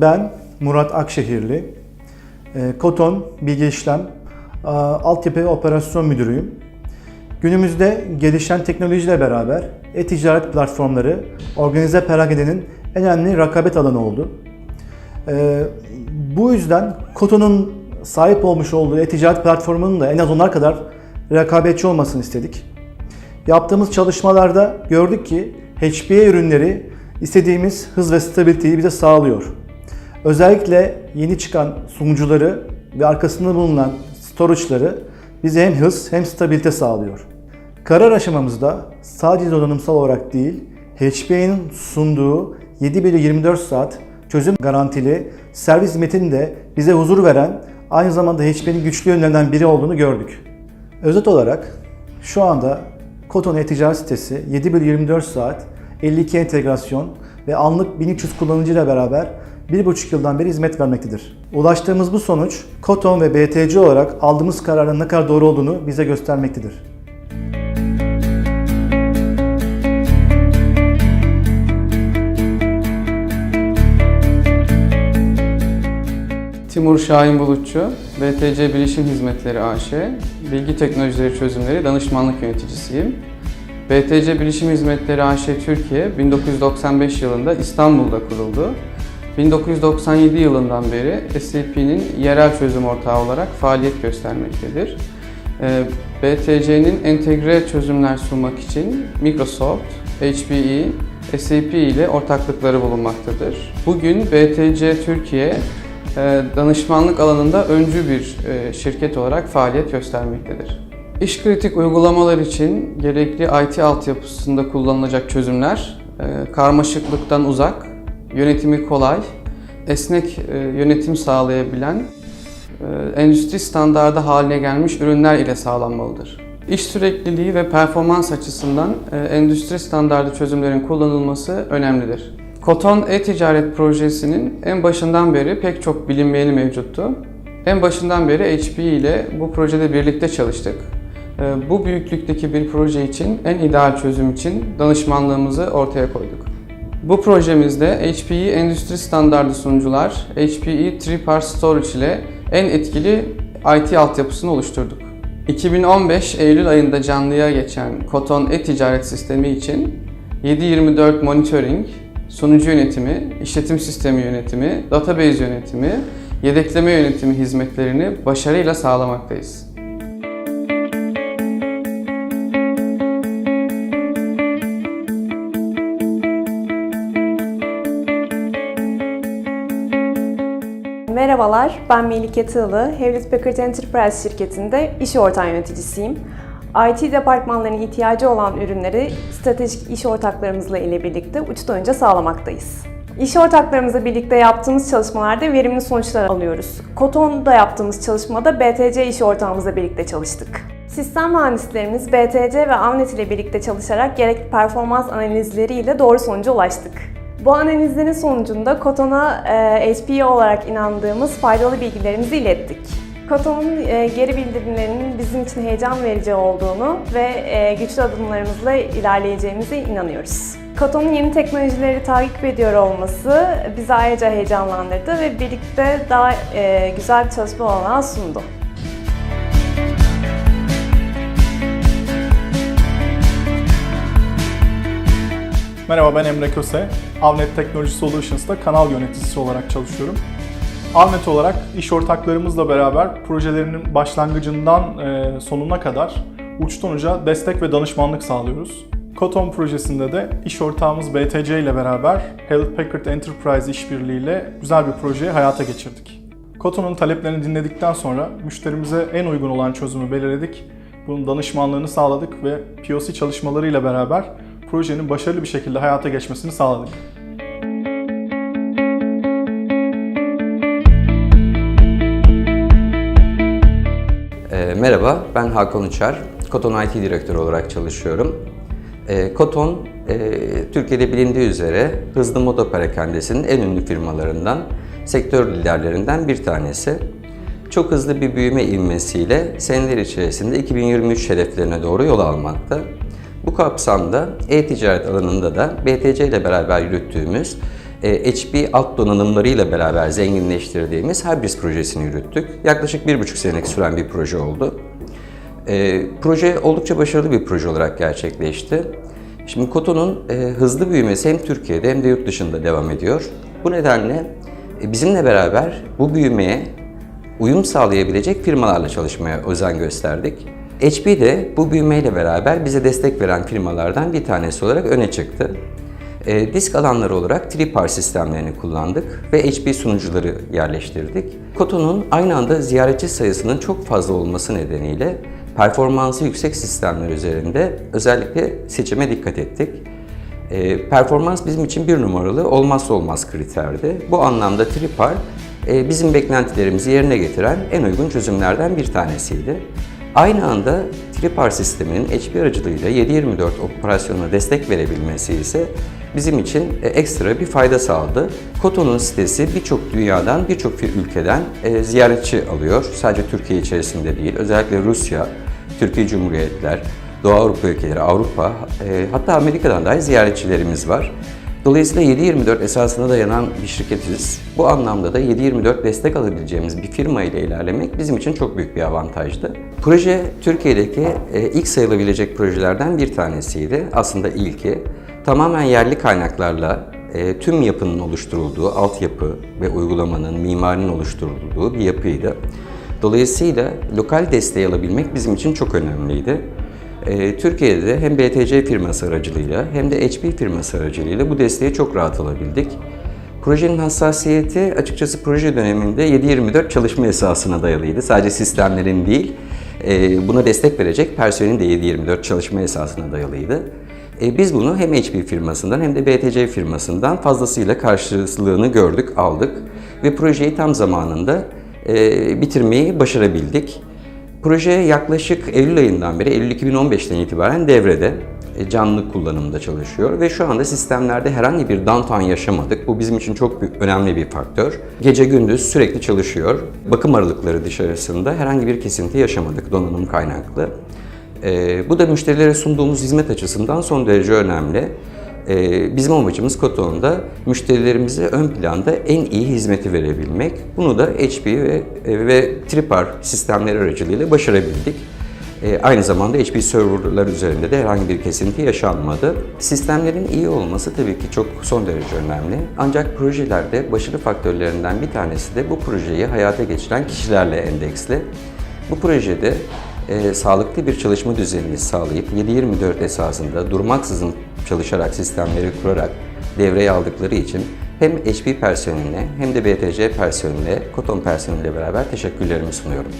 Ben Murat Akşehirli. E, Koton Bilgi İşlem a, Altyapı ve Operasyon Müdürüyüm. Günümüzde gelişen teknolojiyle beraber e-ticaret platformları organize perakedenin en önemli rakabet alanı oldu. E, bu yüzden Koton'un sahip olmuş olduğu e-ticaret platformunun da en az onlar kadar rekabetçi olmasını istedik. Yaptığımız çalışmalarda gördük ki HPA ürünleri istediğimiz hız ve stabiliteyi bize sağlıyor. Özellikle yeni çıkan sunucuları ve arkasında bulunan storage'ları bize hem hız hem stabilite sağlıyor. Karar aşamamızda sadece donanımsal olarak değil, HPA'nın sunduğu 7 bölü 24 saat çözüm garantili servis hizmetinin de bize huzur veren aynı zamanda HPA'nın güçlü yönlerinden biri olduğunu gördük. Özet olarak şu anda Koton e-ticaret sitesi 7 bölü 24 saat 52 entegrasyon ve anlık 1300 kullanıcı ile beraber 1,5 yıldan beri hizmet vermektedir. Ulaştığımız bu sonuç Koton ve BTC olarak aldığımız kararın ne kadar doğru olduğunu bize göstermektedir. Timur Şahin Bulutçu, BTC Bilişim Hizmetleri AŞ, Bilgi Teknolojileri Çözümleri Danışmanlık Yöneticisiyim. BTC Bilişim Hizmetleri AŞ Türkiye 1995 yılında İstanbul'da kuruldu. 1997 yılından beri SAP'nin yerel çözüm ortağı olarak faaliyet göstermektedir. Ee, BTC'nin entegre çözümler sunmak için Microsoft, HPE, SAP ile ortaklıkları bulunmaktadır. Bugün BTC Türkiye e, danışmanlık alanında öncü bir e, şirket olarak faaliyet göstermektedir. İş kritik uygulamalar için gerekli IT altyapısında kullanılacak çözümler e, karmaşıklıktan uzak, yönetimi kolay, esnek yönetim sağlayabilen, endüstri standardı haline gelmiş ürünler ile sağlanmalıdır. İş sürekliliği ve performans açısından endüstri standardı çözümlerin kullanılması önemlidir. Koton e-ticaret projesinin en başından beri pek çok bilinmeyeni mevcuttu. En başından beri HP ile bu projede birlikte çalıştık. Bu büyüklükteki bir proje için en ideal çözüm için danışmanlığımızı ortaya koyduk. Bu projemizde HPE endüstri standardı sunucular, HPE 3-part storage ile en etkili IT altyapısını oluşturduk. 2015 Eylül ayında canlıya geçen Koton e-ticaret sistemi için 7/24 monitoring, sunucu yönetimi, işletim sistemi yönetimi, database yönetimi, yedekleme yönetimi hizmetlerini başarıyla sağlamaktayız. Merhabalar, ben Melike Tığlı. Hewlett Packard Enterprise şirketinde iş ortağı yöneticisiyim. IT departmanlarının ihtiyacı olan ürünleri stratejik iş ortaklarımızla ile birlikte uçtan önce sağlamaktayız. İş ortaklarımızla birlikte yaptığımız çalışmalarda verimli sonuçlar alıyoruz. Koton'da yaptığımız çalışmada BTC iş ortağımızla birlikte çalıştık. Sistem mühendislerimiz BTC ve Avnet ile birlikte çalışarak gerekli performans analizleriyle doğru sonuca ulaştık. Bu analizlerin sonucunda Koton'a e, HPE olarak inandığımız faydalı bilgilerimizi ilettik. Koton'un e, geri bildirimlerinin bizim için heyecan verici olduğunu ve e, güçlü adımlarımızla ilerleyeceğimize inanıyoruz. Koton'un yeni teknolojileri takip ediyor olması bizi ayrıca heyecanlandırdı ve birlikte daha e, güzel bir çalışma olanağı sundu. Merhaba ben Emre Köse. Avnet Technology Solutions'ta kanal yöneticisi olarak çalışıyorum. Avnet olarak iş ortaklarımızla beraber projelerinin başlangıcından e, sonuna kadar uçtan uca destek ve danışmanlık sağlıyoruz. Koton projesinde de iş ortağımız BTC ile beraber Hewlett Packard Enterprise işbirliği ile güzel bir projeyi hayata geçirdik. Koton'un taleplerini dinledikten sonra müşterimize en uygun olan çözümü belirledik. Bunun danışmanlığını sağladık ve POC çalışmalarıyla beraber projenin başarılı bir şekilde hayata geçmesini sağladık. E, merhaba, ben Hakan Uçar. Koton IT Direktörü olarak çalışıyorum. E, Koton, e, Türkiye'de bilindiği üzere hızlı moda perakendesinin en ünlü firmalarından, sektör liderlerinden bir tanesi. Çok hızlı bir büyüme ivmesiyle seneler içerisinde 2023 hedeflerine doğru yol almakta. Bu kapsamda e-ticaret alanında da BTC ile beraber yürüttüğümüz e, HP alt donanımlarıyla beraber zenginleştirdiğimiz Hybris projesini yürüttük. Yaklaşık bir buçuk senelik süren bir proje oldu. E, proje oldukça başarılı bir proje olarak gerçekleşti. Şimdi Koto'nun e, hızlı büyümesi hem Türkiye'de hem de yurt dışında devam ediyor. Bu nedenle e, bizimle beraber bu büyümeye uyum sağlayabilecek firmalarla çalışmaya özen gösterdik. HP de bu büyümeyle beraber bize destek veren firmalardan bir tanesi olarak öne çıktı. E, disk alanları olarak Tripar sistemlerini kullandık ve HP sunucuları yerleştirdik. Koto'nun aynı anda ziyaretçi sayısının çok fazla olması nedeniyle performansı yüksek sistemler üzerinde özellikle seçime dikkat ettik. E, performans bizim için bir numaralı olmazsa olmaz kriterdi. Bu anlamda Tripar e, bizim beklentilerimizi yerine getiren en uygun çözümlerden bir tanesiydi. Aynı anda Tripar sisteminin HP aracılığıyla 7/24 operasyonuna destek verebilmesi ise bizim için e, ekstra bir fayda sağladı. Koto'nun sitesi birçok dünyadan, birçok bir ülkeden e, ziyaretçi alıyor. Sadece Türkiye içerisinde değil, özellikle Rusya, Türkiye Cumhuriyetler, Doğu Avrupa ülkeleri, Avrupa, e, hatta Amerika'dan dahi ziyaretçilerimiz var. Dolayısıyla 7/24 esasına dayanan bir şirketiz. Bu anlamda da 7/24 destek alabileceğimiz bir firma ile ilerlemek bizim için çok büyük bir avantajdı. Proje Türkiye'deki e, ilk sayılabilecek projelerden bir tanesiydi. Aslında ilki. Tamamen yerli kaynaklarla e, tüm yapının oluşturulduğu, altyapı ve uygulamanın, mimarinin oluşturulduğu bir yapıydı. Dolayısıyla lokal desteği alabilmek bizim için çok önemliydi. Ee, Türkiye'de de hem BTC firması aracılığıyla hem de HP firması aracılığıyla bu desteği çok rahat alabildik. Projenin hassasiyeti açıkçası proje döneminde 7/24 çalışma esasına dayalıydı. Sadece sistemlerin değil, e, buna destek verecek personelin de 7/24 çalışma esasına dayalıydı. E, Biz bunu hem HP firmasından hem de BTC firmasından fazlasıyla karşılığını gördük, aldık ve projeyi tam zamanında e, bitirmeyi başarabildik. Proje yaklaşık Eylül ayından beri, Eylül 2015'ten itibaren devrede, e, canlı kullanımda çalışıyor ve şu anda sistemlerde herhangi bir downtime yaşamadık. Bu bizim için çok büyük, önemli bir faktör. Gece gündüz sürekli çalışıyor. Bakım aralıkları dışarısında herhangi bir kesinti yaşamadık donanım kaynaklı. E, bu da müşterilere sunduğumuz hizmet açısından son derece önemli. Ee, Bizim amacımız Koton'da müşterilerimize ön planda en iyi hizmeti verebilmek. Bunu da HP ve, ve Tripar sistemleri aracılığıyla başarabildik. Ee, Aynı zamanda HP serverlar üzerinde de herhangi bir kesinti yaşanmadı. Sistemlerin iyi olması tabii ki çok son derece önemli. Ancak projelerde başarı faktörlerinden bir tanesi de bu projeyi hayata geçiren kişilerle endeksli. Bu projede e, sağlıklı bir çalışma düzenini sağlayıp 7/24 esasında durmaksızın çalışarak sistemleri kurarak devreye aldıkları için hem HP personeline hem de BTC personeline, Koton personeliyle beraber teşekkürlerimi sunuyorum.